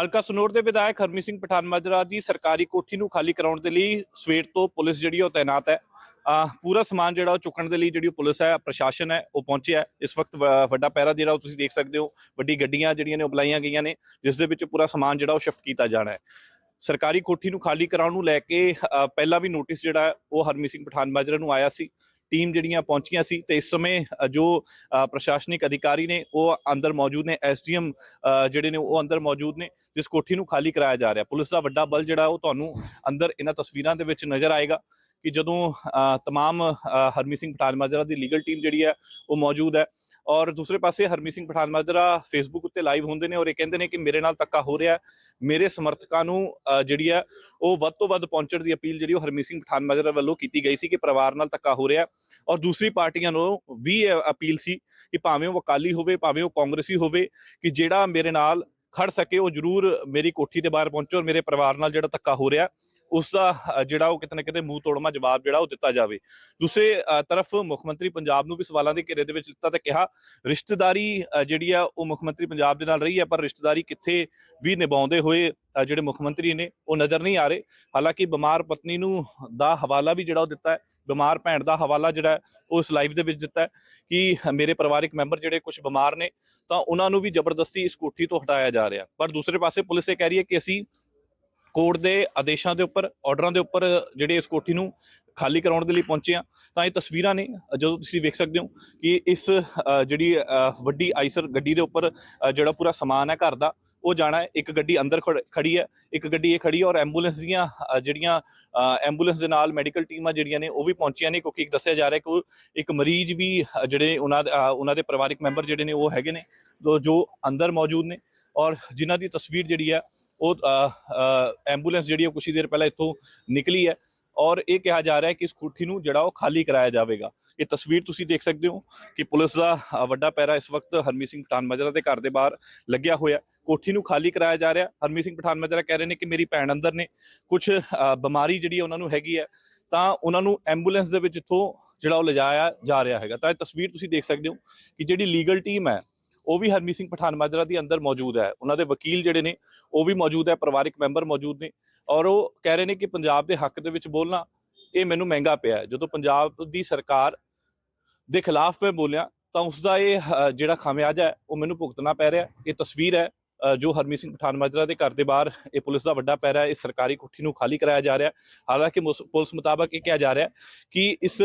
ਹਲਕਾ ਸਨੋਰ ਦੇ ਵਿਧਾਇਕ ਹਰਮੀਤ ਸਿੰਘ ਪਠਾਨ ਮਾਜਰਾ ਦੀ ਸਰਕਾਰੀ ਕੋਠੀ ਨੂੰ ਖਾਲੀ ਕਰਾਉਣ ਦੇ ਲਈ ਸਵੇਰ ਤੋਂ ਪੁਲਿਸ ਜਿਹੜੀ ਉਹ ਤਾਇਨਾਤ ਹੈ। ਪੂਰਾ ਸਮਾਨ ਜਿਹੜਾ ਉਹ ਚੁੱਕਣ ਦੇ ਲਈ ਜਿਹੜੀ ਉਹ ਪੁਲਿਸ ਹੈ, ਪ੍ਰਸ਼ਾਸਨ ਹੈ, ਉਹ ਪਹੁੰਚਿਆ ਇਸ ਵਕਤ ਵ- ਵੱਡਾ ਪਹਿਰਾ ਜਿਹੜਾ ਉਹ ਤੁਸੀਂ ਦੇਖ ਸਕਦੇ ਹੋ, ਵੱਡੀ ਗੱਡੀਆਂ ਜਿਹੜੀਆਂ ਨੇ ਉਹ ਬੁਲਾਈਆਂ ਗਈਆਂ ਨੇ, ਜਿਸ ਦੇ ਵਿੱਚ ਪੂਰਾ ਸਮਾਨ ਜਿਹੜਾ ਉਹ ਸ਼ਿਫਟ ਕੀਤਾ ਜਾਣਾ ਹੈ। ਸਰਕਾਰੀ ਕੋਠੀ ਨੂੰ ਖਾਲੀ ਕਰਾਉਣ ਨੂੰ ਲੈ ਕੇ ਪਹਿਲਾਂ ਵੀ ਨੋਟਿਸ ਜਿਹੜਾ ਹੈ, ਉਹ ਹਰਮੀਤ ਸਿੰਘ ਪਠਾਨ ਮਾਜਰਾ ਨੂੰ ਆਇਆ ਸੀ। ਟੀਮ ਜਿਹੜੀਆਂ ਪਹੁੰਚੀਆਂ ਸੀ ਤੇ ਇਸ ਸਮੇਂ ਜੋ ਪ੍ਰਸ਼ਾਸਨਿਕ ਅਧਿਕਾਰੀ ਨੇ ਉਹ ਅੰਦਰ ਮੌਜੂਦ ਨੇ ਐਸਡੀਐਮ ਜਿਹੜੇ ਨੇ ਉਹ ਅੰਦਰ ਮੌਜੂਦ ਨੇ ਜਿਸ ਕੋਠੀ ਨੂੰ ਖਾਲੀ ਕਰਾਇਆ ਜਾ ਰਿਹਾ। ਪੁਲਿਸ ਦਾ ਵੱਡਾ ਬਲ ਜਿਹੜਾ ਉਹ ਤੁਹਾਨੂੰ ਅੰਦਰ ਇਹਨਾਂ ਤਸਵੀਰਾਂ ਦੇ ਵਿੱਚ ਨਜ਼ਰ ਆਏਗਾ ਕਿ ਜਦੋਂ ਅ, ਤਮਾਮ ਹਰਮੀਤ ਸਿੰਘ ਪਠਾਨ ਦੀ ਲੀਗਲ ਟੀਮ ਜਿਹੜੀ ਹੈ ਉਹ ਮੌਜੂਦ ਹੈ ਔਰ ਦੂਸਰੇ ਪਾਸੇ ਹਰਮੀਤ ਸਿੰਘ ਪਠਾਨ ਮਾਜਰਾ ਫੇਸਬੁੱਕ ਉੱਤੇ ਲਾਈਵ ਹੁੰਦੇ ਨੇ ਔਰ ਇਹ ਕਹਿੰਦੇ ਨੇ ਕਿ ਮੇਰੇ ਨਾਲ ਧੱਕਾ ਹੋ ਰਿਹਾ ਮੇਰੇ ਸਮਰਥਕਾਂ ਨੂੰ ਜਿਹੜੀ ਹੈ, ਉਹ ਵੱਧ ਤੋਂ ਵੱਧ ਪਹੁੰਚਣ ਦੀ ਅਪੀਲ ਜਿਹੜੀ ਉਹ ਹਰਮੀਤ ਸਿੰਘ ਪਠਾਨ ਮਾਜਰਾ ਵੱਲੋਂ ਕੀਤੀ ਗਈ ਸੀ ਕਿ ਪਰਿਵਾਰ ਨਾਲ ਧੱਕਾ ਹੋ ਰਿਹਾ ਔਰ ਦੂਸਰੀ ਪਾਰਟੀਆਂ ਨੂੰ ਵੀ ਅਪੀਲ ਸੀ ਕਿ ਭਾਵੇਂ ਉਹ ਅਕਾਲੀ ਹੋਵੇ, ਭਾਵੇਂ ਉਹ ਕਾਂਗਰਸੀ ਹੋਵੇ, ਕਿ ਜਿਹੜਾ ਮੇਰੇ ਨਾਲ ਖੜ ਸਕੇ, ਉਹ ਜਰੂਰ ਮੇਰੀ ਕੋਠੀ ਦੇ ਬਾਹਰ ਪਹੁੰਚੋ ਔਰ ਮੇਰੇ ਪਰਿਵਾਰ ਨਾਲ ਜਿਹੜਾ ਧੱਕਾ ਹੋ ਰਿਹਾ ਉਸ ਦਾ ਜਿਹੜਾ ਉਹ ਕਿਤੇ ਨਾ ਕਿਤੇ ਮੂੰਹ ਤੋੜਮਾ ਜਵਾਬ ਜਿਹੜਾ ਉਹ ਦਿੱਤਾ ਜਾਵੇ। ਦੂਸਰੇ ਤਰਫ ਮੁੱਖ ਮੰਤਰੀ ਪੰਜਾਬ ਨੂੰ ਵੀ ਸਵਾਲਾਂ ਦੇ ਘੇਰੇ ਦੇ ਵਿੱਚ ਲਿੱਤਾ ਤੇ ਕਿਹਾ, ਰਿਸ਼ਤੇਦਾਰੀ ਜਿਹੜੀ ਆ ਉਹ ਮੁੱਖ ਮੰਤਰੀ ਪੰਜਾਬ ਦੇ ਨਾਲ ਰਹੀ ਹੈ ਪਰ ਰਿਸ਼ਤੇਦਾਰੀ ਕਿੱਥੇ ਵੀ ਨਿਭਾਉਂਦੇ ਹੋਏ ਜਿਹੜੇ ਮੁੱਖ ਮੰਤਰੀ ਨੇ, ਉਹ ਨਜ਼ਰ ਨਹੀਂ ਆ ਰਹੇ। ਹਾਲਾਂਕਿ ਬਿਮਾਰ ਪਤਨੀ ਨੂੰ ਦਾ ਹਵਾਲਾ ਵੀ ਜਿਹੜਾ ਉਹ ਦਿੱਤਾ ਹੈ, ਬਿਮਾਰ ਭੈਣ ਦਾ ਹਵਾਲਾ ਜਿਹੜਾ ਉਹ ਇਸ ਲਾਈਵ ਦੇ ਵਿੱਚ ਦਿੱਤਾ ਹੈ ਕਿ ਮੇਰੇ ਪਰਿਵਾਰਕ ਮੈਂਬਰ ਜਿਹੜੇ ਕੁਝ ਬਿਮਾਰ ਨੇ, ਤਾਂ ਉਹਨਾਂ ਨੂੰ ਵੀ ਜ਼ਬਰਦਸਤੀ ਇਸ ਕੋਠੀ ਤੋਂ ਹਟਾਇਆ ਜਾ ਰਿਹਾ। ਪਰ ਦੂਸਰੇ ਪਾਸੇ ਪੁਲਿਸ ਇਹ ਕਹਿ ਰਹੀ ਹੈ ਕਿ ਅਸੀਂ ਕੋਰਟ ਦੇ ਆਦੇਸ਼ਾਂ ਦੇ ਉੱਪਰ, ਆਰਡਰਾਂ ਦੇ ਉੱਪਰ ਜਿਹੜੇ ਇਸ ਕੋਠੀ ਨੂੰ ਖਾਲੀ ਕਰਾਉਣ ਦੇ ਲਈ ਪਹੁੰਚੇ ਆ ਤਾਂ ਇਹ ਤਸਵੀਰਾਂ ਨੇ, ਜਦੋਂ ਤੁਸੀਂ ਵੇਖ ਸਕਦੇ ਹੋ ਕਿ ਇਸ ਜਿਹੜੀ ਵੱਡੀ ਆਈਸਰ ਗੱਡੀ ਦੇ ਉੱਪਰ ਜਿਹੜਾ ਪੂਰਾ ਸਮਾਨ ਹੈ ਘਰ ਦਾ, ਉਹ ਜਾਣਾ ਹੈ। ਇੱਕ ਗੱਡੀ ਅੰਦਰ ਖੜ- ਖੜੀ ਹੈ, ਇੱਕ ਗੱਡੀ ਇਹ ਖੜੀ ਹੈ ਔਰ ਐਂਬੂਲੈਂਸ ਦੀਆਂ ਜਿਹੜੀਆਂ ਐਂਬੂਲੈਂਸ ਦੇ ਨਾਲ ਮੈਡੀਕਲ ਟੀਮਾਂ ਜਿਹੜੀਆਂ ਨੇ, ਉਹ ਵੀ ਪਹੁੰਚੀਆਂ ਨੇ, ਕਿਉਂਕਿ ਇੱਕ ਦੱਸਿਆ ਜਾ ਰਿਹਾ ਕਿ ਉਹ ਇੱਕ ਮਰੀਜ਼ ਵੀ ਜਿਹੜੇ ਉਹਨਾਂ ਦੇ ਉਹਨਾਂ ਦੇ ਪਰਿਵਾਰਿਕ ਮੈਂਬਰ ਜਿਹੜੇ ਨੇ, ਉਹ ਹੈਗੇ ਨੇ ਜੋ ਅੰਦਰ ਮੌਜੂਦ ਨੇ ਔਰ ਜਿਨ੍ਹਾਂ ਦੀ ਤਸਵੀਰ ਜਿਹੜੀ ਹੈ ਉਹ ਐਂਬੂਲੈਂਸ ਜਿਹੜੀ ਉਹ ਕੁਛ ਹੀ ਦੇਰ ਪਹਿਲਾਂ ਇੱਥੋਂ ਨਿਕਲੀ ਹੈ ਔਰ ਇਹ ਕਿਹਾ ਜਾ ਰਿਹਾ ਹੈ ਕਿ ਇਸ ਕੋਠੀ ਨੂੰ ਜਿਹੜਾ ਉਹ ਖਾਲੀ ਕਰਾਇਆ ਜਾਵੇਗਾ। ਇਹ ਤਸਵੀਰ ਤੁਸੀਂ ਦੇਖ ਸਕਦੇ ਹੋ ਕਿ ਪੁਲਿਸ ਦਾ ਵੱਡਾ ਪੈਰਾ ਇਸ ਵਕਤ ਹਰਮੀਤ ਸਿੰਘ ਪਠਾਨਮਜਰਾ ਦੇ ਘਰ ਦੇ ਬਾਹਰ ਲੱਗਿਆ ਹੋਇਆ। ਕੋਠੀ ਨੂੰ ਖਾਲੀ ਕਰਾਇਆ ਜਾ ਰਿਹਾ। ਹਰਮੀਤ ਸਿੰਘ ਪਠਾਨਮਜਰਾ ਕਹਿ ਰਹੇ ਨੇ ਕਿ ਮੇਰੀ ਭੈਣ ਅੰਦਰ ਨੇ। ਕੁਝ ਬਿਮਾਰੀ ਜਿਹੜੀ ਉਹਨਾਂ ਨੂੰ ਹੈਗੀ ਹੈ ਤਾਂ ਉਹਨਾਂ ਨੂੰ ਐਂਬੂਲੈਂਸ ਦੇ ਵਿੱਚ ਇੱਥੋਂ ਜਿਹੜਾ ਉਹ ਲਿਜਾਇਆ ਜਾ ਰਿਹਾ ਹੈਗਾ। ਤਾਂ ਇਹ ਤਸਵੀਰ ਤੁਸੀਂ ਦੇਖ ਸਕਦੇ ਹੋ ਕਿ ਜਿਹੜੀ ਲੀਗਲ ਟੀਮ ਹੈ ਉਹ ਵੀ ਹਰਮੀਤ ਸਿੰਘ ਪਠਾਨ ਮਾਜਰਾ ਦੀ ਅੰਦਰ ਮੌਜੂਦ ਹੈ। ਉਹਨਾਂ ਦੇ ਵਕੀਲ ਜਿਹੜੇ ਨੇ, ਉਹ ਵੀ ਮੌਜੂਦ ਹੈ, ਪਰਿਵਾਰਿਕ ਮੈਂਬਰ ਮੌਜੂਦ ਨੇ। ਔਰ ਉਹ ਕਹਿ ਰਹੇ ਨੇ ਕਿ ਪੰਜਾਬ ਦੇ ਹੱਕ ਦੇ ਵਿੱਚ ਬੋਲਣਾ, ਇਹ ਮੈਨੂੰ ਮਹਿੰਗਾ ਪਿਆ ਜਦੋਂ ਪੰਜਾਬ ਦੀ ਸਰਕਾਰ ਦੇ ਖਿਲਾਫ ਮੈਂ ਬੋਲਿਆ, ਤਾਂ ਉਸ ਦਾ ਇਹ ਜਿਹੜਾ ਖਾਮਿਆਜਾ ਹੈ, ਉਹ ਮੈਨੂੰ ਭੁਗਤਣਾ ਪੈ ਰਿਹਾ ਇਹ ਤਸਵੀਰ ਹੈ। ਜੋ ਹਰਮੀਤ ਸਿੰਘ ਪਠਾਨ ਮਾਜਰਾ ਦੇ ਘਰ ਦੇ ਬਾਹਰ ਇਹ ਪੁਲਿਸ ਦਾ ਵੱਡਾ ਪੈਰਾ ਹੈ ਇਸ ਸਰਕਾਰੀ ਕੋਠੀ ਨੂੰ ਖਾਲੀ ਕਰਾਇਆ ਜਾ ਰਿਹਾ ਹਾਲਾਂਕਿ ਮੁਸ- ਪੁਲਿਸ ਮੁਤਾਬਕ ਇਹ ਕਿਹਾ ਜਾ ਰਿਹਾ ਕਿ ਇਸ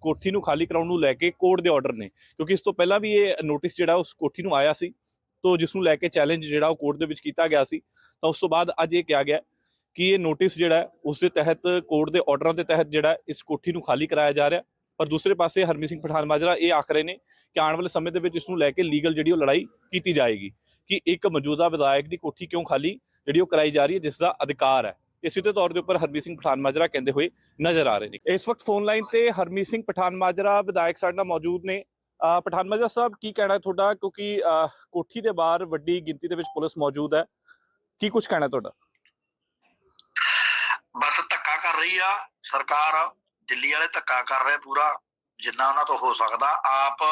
ਕੋਠੀ ਨੂੰ ਖਾਲੀ ਕਰਾਉਣ ਨੂੰ ਲੈ ਕੇ ਕੋਰਟ ਦੇ ਆਰਡਰ ਨੇ, ਕਿਉਂਕਿ ਇਸ ਤੋਂ ਪਹਿਲਾਂ ਵੀ ਇਹ ਨੋਟਿਸ ਜਿਹੜਾ ਉਸ ਕੋਠੀ ਨੂੰ ਆਇਆ ਸੀ, ਤੋਂ ਜਿਸ ਨੂੰ ਲੈ ਕੇ ਚੈਲੰਜ ਜਿਹੜਾ ਉਹ ਕੋਰਟ ਦੇ ਵਿੱਚ ਕੀਤਾ ਗਿਆ ਸੀ, ਤਾਂ ਉਸ ਤੋਂ ਬਾਅਦ ਅੱਜ ਇਹ ਕਿਹਾ ਗਿਆ ਕਿ ਇਹ ਨੋਟਿਸ ਜਿਹੜਾ ਉਸ ਦੇ ਤਹਿਤ ਕੋਰਟ ਦੇ ਆਰਡਰਾਂ ਦੇ ਤਹਿਤ ਜਿਹੜਾ ਇਸ ਕੋਠੀ ਨੂੰ ਖਾਲੀ ਕਰਾਇਆ ਜਾ ਰਿਹਾ ਪਰ ਦੂਸਰੇ ਪਾਸੇ ਹਰਮੀਤ ਸਿੰਘ ਪਠਾਨ ਮਾਜਰਾ ਇਹ ਆਖ ਰਹੇ ਨੇ ਕਿ ਆਉਣ ਵਾਲੇ ਸਮੇਂ ਦੇ ਵਿੱਚ ਇਸ ਨੂੰ ਲੈ ਕੇ ਲੀਗਲ ਜਿਹੜੀ ਉਹ ਲੜਾਈ ਕੀਤੀ ਜਾਏਗੀ। ਕਿ ਇੱਕ ਮੌਜੂਦਾ ਵਿਧਾਇਕ ਦੀ ਕੋਠੀ ਕਿਉਂ ਖਾਲੀ, ਜਿਹੜੀ ਉਹ ਕਰਾਈ ਜਾ ਰਹੀ ਹੈ, ਜਿਸ ਦਾ ਅਧਿਕਾਰ ਹੈ। ਇਸੇ ਦੇ ਤੌਰ ਦੇ ਉੱਪਰ ਹਰਮੀਤ ਸਿੰਘ ਪਠਾਨ ਮਾਜਰਾ ਕਹਿੰਦੇ ਹੋਏ ਨਜ਼ਰ ਆ ਰਹੇ ਨੇ। ਇਸ ਵਕਤ ਫੋਨ ਲਾਈਨ ਤੇ ਹਰਮੀਤ ਸਿੰਘ ਪਠਾਨ ਮਾਜਰਾ ਵਿਧਾਇਕ ਸਾਡੇ ਨਾਲ ਮੌਜੂਦ ਨੇ। ਅਹ ਪਠਾਨ ਮਾਜਰਾ ਸਾਹਿਬ, ਕੀ ਕਹਿਣਾ ਤੁਹਾਡਾ? ਕਿਉਂਕਿ ਕੋਠੀ ਦੇ ਬਾਹਰ ਵੱਡੀ ਗਿਣਤੀ ਦੇ ਵਿੱਚ ਪੁਲਿਸ ਮੌਜੂਦ ਹੈ। ਕੀ ਕੁਝ ਕਹਿਣਾ ਤੁਹਾਡਾ? ਬਸ ਧੱਕਾ ਕਰ ਰਹੀ ਆ। ਸਰਕਾਰ ਦਿੱਲੀ ਵਾਲੇ ਧੱਕਾ ਕਰ ਰਹੇ ਪੂਰਾ। ਜਿੰਨਾ ਉਹਨਾਂ ਤੋਂ ਹੋ ਸਕਦਾ, ਆਪ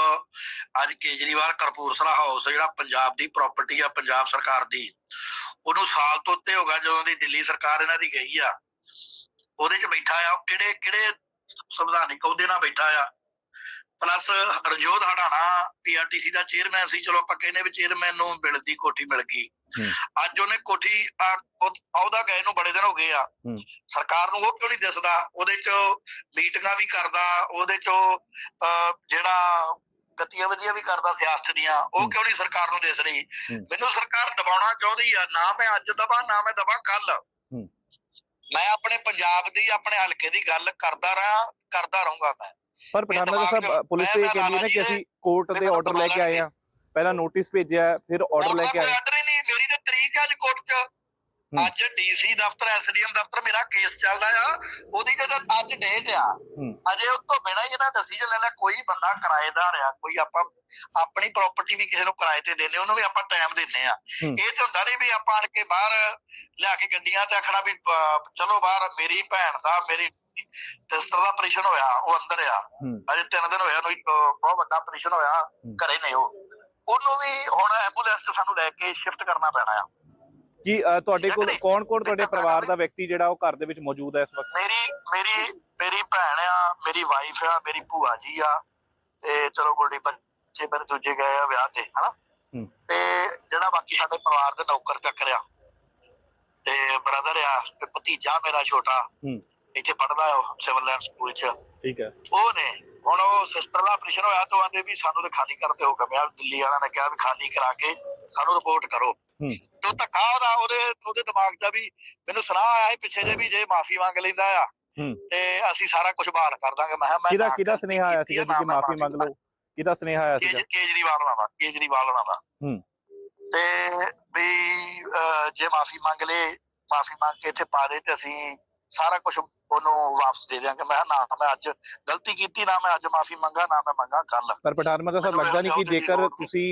ਅੱਜ ਕੇਜਰੀਵਾਲ ਕਰਪੂਰਸਲਾ ਹਾਊਸ, ਜਿਹੜਾ ਪੰਜਾਬ ਦੀ ਪ੍ਰਾਪਰਟੀ ਆ, ਪੰਜਾਬ ਸਰਕਾਰ ਦੀ, ਉਹਨੂੰ ਸਾਲ ਤੋਂ ਉੱਤੇ ਹੋ ਗਿਆ ਜਦੋਂ ਦੀ ਦਿੱਲੀ ਸਰਕਾਰ ਇਹਨਾਂ ਦੀ ਗਈ ਆ। ਉਹਦੇ 'ਚ ਬੈਠਾ ਆ ਕਿਹੜੇ ਕਿਹੜੇ ਸੰਵਿਧਾਨਿਕ ਅਹੁਦੇ ਨਾਲ ਬੈਠਾ ਆ? ਪਲੱਸ ਰਣਜੋਤ ਹੜਾਣਾ ਪੀਆਰਟੀਸੀ ਦਾ ਚੇਅਰਮੈਨ ਸੀ ਚਲੋ ਆਪਾਂ ਕਹਿੰਦੇ ਵੀ ਚੇਅਰਮੈਨ ਨੂੰ ਮਿਲਦੀ ਕੋਠੀ ਮਿਲ ਗਈ। ਅੱਜ ਉਹਨੇ ਕੋਠੀ ਅਹੁਦਾ ਗਏ ਨੂੰ ਬੜੇ ਦਿਨ ਹੋ ਗਏ ਆ। ਸਰਕਾਰ ਨੂੰ ਉਹ ਕਿਉਂ ਨਹੀਂ ਦਿਸਦਾ ਉਹਦੇ ਚ ਮੀਟਿੰਗਾਂ ਵੀ ਕਰਦਾ ਉਹਦੇ ਚ ਜਿਹੜਾ ਗਤੀਵਿਧੀਆਂ ਵੀ ਕਰਦਾ ਸਿਆਸਤ ਦੀਆਂ ਉਹ। ਕਿਉਂ ਨਹੀਂ ਸਰਕਾਰ ਨੂੰ ਦਿਸ ਰਹੀ। ਮੈਨੂੰ ਸਰਕਾਰ ਦਬਾਉਣਾ ਚਾਹੁੰਦੀ ਆ ਨਾ ਮੈਂ ਅੱਜ ਦਬਾ ਨਾ ਮੈਂ ਦਬਾ ਕੱਲ। ਮੈਂ ਆਪਣੇ ਪੰਜਾਬ ਦੀ ਆਪਣੇ ਹਲਕੇ ਦੀ ਗੱਲ ਕਰਦਾ ਰਹਾ ਕਰਦਾ ਰਹੂੰਗਾ ਮੈਂ ਪਰ ਪਠਾਨ ਸਾਹਿਬ ਪੁਲਿਸ ਇਹ ਕਹਿੰਦੀ ਹੈ ਨਾ ਕਿ ਅਸੀਂ ਕੋਰਟ ਦੇ ਆਰਡਰ ਲੈ ਕੇ ਆਏ ਹਾਂ। ਪਹਿਲਾਂ ਨੋਟਿਸ ਭੇਜਿਆ ਹੈ, ਫਿਰ ਆਰਡਰ ਲੈ ਕੇ ਆਏ। ਆਰਡਰ ਹੀ ਨਹੀਂ ਮੇਰੀ ਤਾਂ ਤਰੀਕ ਆ ਅੱਜ ਕੋਰਟ 'ਚ। ਹੂੰ। ਅੱਜ ਡੀਸੀ ਦਫ਼ਤਰ ਐਸਡੀਐਮ ਦਫ਼ਤਰ ਮੇਰਾ ਕੇਸ ਚੱਲਦਾ ਆ। ਉਹਦੀ ਜਦੋਂ ਅੱਜ ਡੇਟ ਆ ਹੂੰ। ਅਜੇ ਉਸ ਤੋਂ ਬਿਨਾਂ ਹੀ ਡਿਸੀਜਨ ਲੈ ਕੋਈ ਬੰਦਾ ਕਿਰਾਏਦਾਰ ਆ। ਕੋਈ ਆਪਾਂ ਆਪਣੀ ਪ੍ਰਾਪਰਟੀ ਵੀ ਕਿਸੇ ਨੂੰ ਕਿਰਾਏ ਤੇ ਦੇਣੇ ਉਹਨੂੰ ਵੀ ਆਪਾਂ ਟਾਈਮ ਦਿੰਨੇ ਆ। ਹੂੰ। ਇਹ ਤੇ ਹੁੰਦਾ ਨਹੀਂ ਵੀ ਆਪਾਂ ਆਣ ਕੇ ਬਾਹਰ ਲਿਆ ਕੇ ਗੱਡੀਆਂ ਤੇ ਆਖਣਾ ਵੀ ਚਲੋ ਬਾਹਰ ਮੇਰੀ ਭੈਣ ਦਾ ਮੇਰੀ ਸਿਸਟਰ ਦਾ ਆਪਰੇਸ਼ਨ ਹੋਇਆ ਉਹ ਅੰਦਰ ਆ। ਅਜੇ ਤਿੰਨ ਦਿਨ ਹੋਇਆ ਉਹਨੂੰ ਬਹੁਤ ਵੱਡਾ ਆਪਰੇਸ਼ਨ ਹੋਇਆ ਘਰੇ ਨਹੀਂ ਉਹ। ਉਹਨੂੰ ਵੀ ਹੁਣ ਐਂਬੂਲੈਂਸ 'ਚ ਸਾਨੂੰ ਲੈ ਕੇ ਸ਼ਿਫਟ ਕਰਨਾ ਪੈਣਾ ਆ। ਕੀ ਤੁਹਾਡੇ ਕੋਲ। ਕੌਣ ਕੌਣ ਤੁਹਾਡੇ ਪਰਿਵਾਰ ਦਾ ਵਿਅਕਤੀ ਜਿਹੜਾ ਉਹ ਘਰ ਦੇ ਵਿੱਚ ਮੌਜੂਦ ਹੈ ਇਸ ਵਕਤ? ਮੇਰੀ ਮੇਰੀ ਮੇਰੀ ਭੈਣ ਆ ਮੇਰੀ ਵਾਈਫ ਆ ਮੇਰੀ ਭੂਆ ਜੀ ਆ ਤੇ ਚਲੋ ਗੁੱਡੀ ਬੱਚੇ ਮੇਰੇ ਦੂਜੇ ਗਏ ਆ ਵਿਆਹ ਤੇ ਹਨਾ। ਤੇ ਜਿਹੜਾ ਬਾਕੀ ਸਾਡੇ ਪਰਿਵਾਰ ਦੇ ਨੌਕਰ ਚੱਕਰ ਆ ਤੇ ਬ੍ਰਦਰ ਆ ਤੇ ਭਤੀਜਾ ਮੇਰਾ ਛੋਟਾ ਹੂੰ। ਇੱਥੇ ਪੜਦਾ ਉਹ ਸਿਵਲ ਲਾਈਨ ਸਕੂਲ ਚ। ਠੀਕ ਹੈ। ਉਹ ਨੇ ਹੁਣ ਉਹ ਸਿਸਟਰ ਦਾ ਆਪਰੇਸ਼ਨ ਹੋਇਆ ਤੋਂ ਆਂਦੇ ਵੀ ਸਾਨੂੰ ਤੇ ਖਾਲੀ ਕਰਦੇ ਹੋ ਗਿਆ ਦਿੱਲੀ ਵਾਲਿਆਂ ਨੇ ਕਿਹਾ ਵੀ ਖਾਲੀ ਕਰਾ ਕੇ ਸਾਨੂੰ ਰਿਪੋਰਟ ਕਰੋ। ਹੂੰ। ਤੇ ਧੱਕਾ ਉਹਦਾ ਉਹਦੇ ਉਹਦੇ ਦਿਮਾਗ ਆ ਵੀ ਮੈਨੂੰ ਸੁਣਾ ਆਇਆ ਸੀ ਪਿੱਛੇ ਜੇ ਵੀ ਜੇ ਮਾਫੀ ਮੰਗ ਲੈਂਦਾ ਆ ਹੂੰ। ਤੇ ਅਸੀਂ ਸਾਰਾ ਕੁਝ ਬਹਾਲ ਕਰ ਦਾਂਗੇ। ਮੈਂ ਮੈਂ ਕਿਹਦਾ ਕਿਹਦਾ ਸੁਨੇਹਾ ਆਇਆ ਆ, ਜੀ ਮੈਂ ਮਾਫੀ ਮੰਗ ਲਓ? ਕਿਹਦਾ ਸੁਨੇਹਾ ਆਇਆ ਕੇਜ- ਕੇਜਰੀਵਾਲ ਦਾ ਕੇਜਰੀਵਾਲ ਦਾ ਹੂੰ। ਤੇ ਵੀ ਜੇ ਮਾਫੀ ਮੰਗ ਲੇ ਮਾਫੀ ਮੰਗ ਕੇ ਇੱਥੇ ਪਾ ਦੇ ਤੇ ਅਸੀਂ ਸਾਰਾ ਕੁਝ ਉਹਨੂੰ ਵਾਪਸ ਦੇ ਦਿਆਂਗੇ। ਮੈਂ ਕਿਹਾ ਨਾ ਮੈਂ ਅੱਜ ਗਲਤੀ ਕੀਤੀ ਨਾ ਮੈਂ ਅੱਜ ਮਾਫੀ ਮੰਗਾ ਨਾ ਮੈਂ ਮੰਗਾ ਕੱਲ ਪਰ ਪਠਾਨਮਤਾ ਸਾਹਿਬ ਮੈਨੂੰ ਲੱਗਦਾ ਨਹੀਂ ਕਿ ਜੇਕਰ। ਤੁਸੀਂ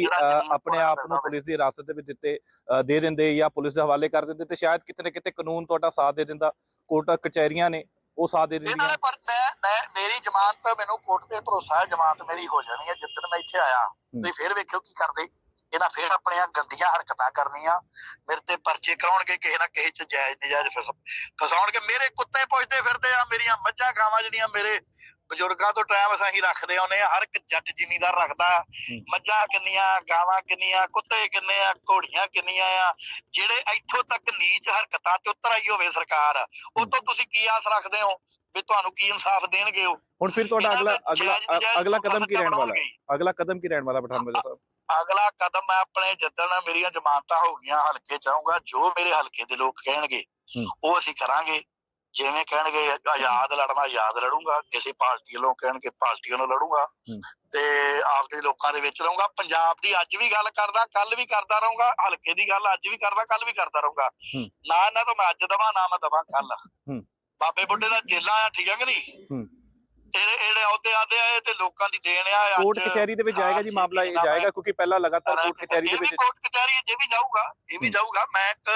ਆਪਣੇ ਆਪ ਨੂੰ ਪੁਲਿਸ ਦੀ ਹਿਰਾਸਤ ਦੇ ਵਿੱਚ ਦਿੱਤੇ ਦੇ ਦਿੰਦੇ ਜਾਂ ਪੁਲਿਸ ਦੇ ਹਵਾਲੇ ਕਰ ਦਿੰਦੇ ਤੇ ਸ਼ਾਇਦ ਕਿਤੇ ਨਾ ਕਿਤੇ ਕਾਨੂੰਨ ਤੁਹਾਡਾ ਸਾਥ ਦੇ ਦਿੰਦਾ। ਕੋਰਟ ਕਚਹਿਰੀਆਂ ਨੇ ਉਹ ਸਾਥ ਦੇ ਦਿੰਦੀਆਂ। ਨੇ ਪਰ ਮੈਂ ਮੈਂ ਮੇਰੀ ਜ਼ਮਾਨਤ ਮੈਨੂੰ ਕੋਰਟ ਤੇ ਭਰੋਸਾ ਹੈ ਜ਼ਮਾਨਤ ਮੇਰੀ ਹੋ ਜਾਣੀ ਹੈ। ਜਿੱਦਣ ਮੈਂ ਇੱਥੇ ਆਇਆ ਤੁਸੀਂ ਫੇਰ ਵੇਖਿਓ ਕੀ ਕਰਦੇ। ਇਹਨਾਂ ਫੇਰ ਆਪਣੀਆਂ ਗੰਦੀਆਂ ਹਰਕਤਾਂ ਕਰਨੀਆਂ। ਮੇਰੇ ਤੇ ਪਰਚੇ ਕਰਾਉਣਗੇ ਕਿਸੇ ਨਾ ਕਿਸੇ ਚ ਜਾਇਜ਼ ਨਜਾਇਜ਼ ਫਸ ਫਸਾਉਣਗੇ। ਮੇਰੇ ਕੁੱਤੇ ਪੁੱਛਦੇ ਫਿਰਦੇ ਆ ਮੇਰੀਆਂ ਮੱਝਾਂ ਗਾਵਾਂ ਜਿਹੜੀਆਂ ਮੇਰੇ ਬਜ਼ੁਰਗਾਂ ਤੋਂ ਟਾਈਮ ਅਸੀਂ ਰੱਖਦੇ ਆਉਨੇ ਆ ਹਰ ਇੱਕ ਜੱਟ ਜ਼ਿਮੀਂਦਾਰ ਰੱਖਦਾ। ਮੱਝਾਂ ਕਿੰਨੀਆਂ ਗਾਵਾਂ ਕਿੰਨੀਆਂ ਕੁੱਤੇ ਕਿੰਨੇ ਆ ਘੋੜੀਆਂ ਕਿੰਨੀਆਂ ਆ ਜਿਹੜੇ ਇੱਥੋਂ ਤੱਕ ਨੀਚ ਹਰਕਤਾਂ ਤੇ ਉਤਰ ਆਈ ਹੋਵੇ ਸਰਕਾਰ ਉਹ ਤੋਂ ਤੁਸੀਂ ਕੀ ਆਸ ਰੱਖਦੇ ਹੋ? ਵੀ ਤੁਹਾਨੂੰ ਕੀ ਇਨਸਾਫ ਦੇਣਗੇ ਉਹ? ਹੁਣ ਫਿਰ ਤੁਹਾਡਾ ਅਗਲਾ ਅਗਲਾ ਅਗਲਾ ਕਦਮ ਕੀ ਰਹਿਣ ਵਾਲਾ? ਹੈ। ਅਗਲਾ ਕਦਮ ਕੀ ਰਹਿਣ ਵਾਲਾ ਪਠਾਨਮਤਾ ਸਾਹਿਬ? ਅਗਲਾ ਕਦਮ ਮੈਂ ਆਪਣੇ ਜਿੱਦਣ ਮੇਰੀਆਂ ਜ਼ਮਾਨਤਾਂ ਹੋ ਗਈਆਂ ਹਲਕੇ ਚਾਹੂੰਗਾ ਜੋ ਮੇਰੇ ਹਲਕੇ ਦੇ ਲੋਕ ਕਹਿਣਗੇ। ਉਹ ਅਸੀਂ ਕਰਾਂਗੇ ਜਿਵੇਂ ਕਹਿਣਗੇ ਆਜ਼ਾਦ ਲੜਨਾ ਆਜ਼ਾਦ ਲੜੂੰਗਾ ਕਿਸੇ ਪਾਰਟੀ ਵੱਲੋਂ ਕਹਿਣਗੇ ਪਾਰਟੀ ਵੱਲੋਂ ਲੜੂੰਗਾ। ਤੇ ਆਪਦੇ ਲੋਕਾਂ ਦੇ ਵਿੱਚ ਰਹੂੰਗਾ ਪੰਜਾਬ ਦੀ ਅੱਜ ਵੀ ਗੱਲ ਕਰਦਾ ਕੱਲ ਵੀ ਕਰਦਾ ਰਹੂੰਗਾ ਹਲਕੇ ਦੀ ਗੱਲ ਅੱਜ ਵੀ ਕਰਦਾ ਕੱਲ ਵੀ ਕਰਦਾ ਰਹੂੰਗਾ। ਨਾ ਇਹਨਾਂ ਤੋਂ ਮੈਂ ਅੱਜ ਦਵਾਂ ਨਾ ਮੈਂ ਦਵਾਂ ਕੱਲ। ਬਾਬੇ ਬੁੱਢੇ ਦਾ ਚੇਲਾ ਆ ਠੀਕ ਹੈ ਕਿ ਨਹੀਂ। ਇਹਦੇ ਇਹਦੇ ਅਹੁਦੇ ਆਦੇ ਆ ਇਹ ਤੇ ਲੋਕਾਂ ਦੀ ਦੇਣ ਆ ਅੱਜ। ਕੋਰਟ ਕਚਹਿਰੀ ਦੇ ਵਿੱਚ ਜਾਏਗਾ ਜੀ ਮਾਮਲਾ ਇਹ ਜਾਏਗਾ ਕਿਉਂਕਿ ਪਹਿਲਾਂ ਲਗਾਤਾਰ ਕੋਰਟ ਕਚਹਿਰੀ ਦੇ ਵਿੱਚ ਕੋਰਟ ਕਚਹਿਰੀ ਇਹ ਵੀ ਜਾਊਗਾ ਇਹ ਵੀ। ਜਾਊਗਾ। ਮੈਂ ਇੱਕ